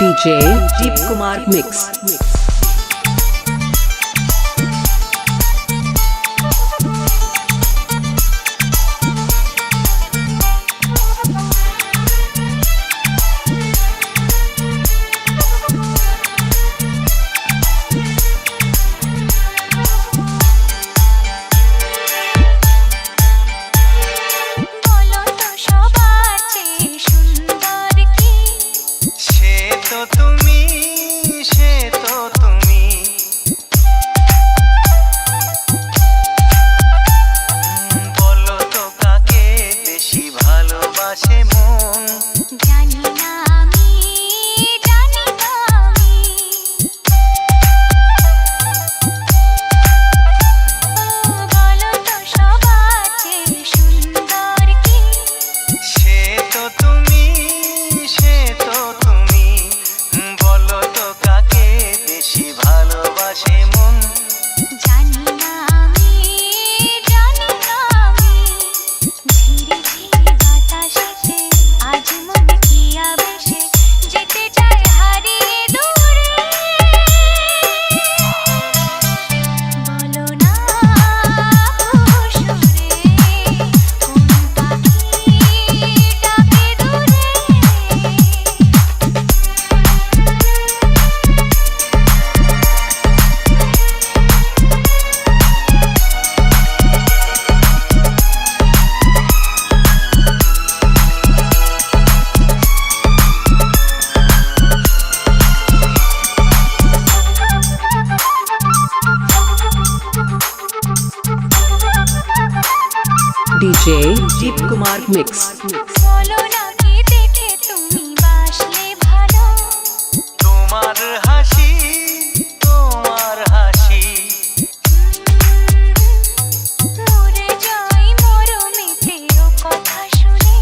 DJ Deep Kumar mix mix. DJ Deep Kumar mix তোমার হাসি তোমার হাসি। মরে যাই মরমেতে কথা শুনে।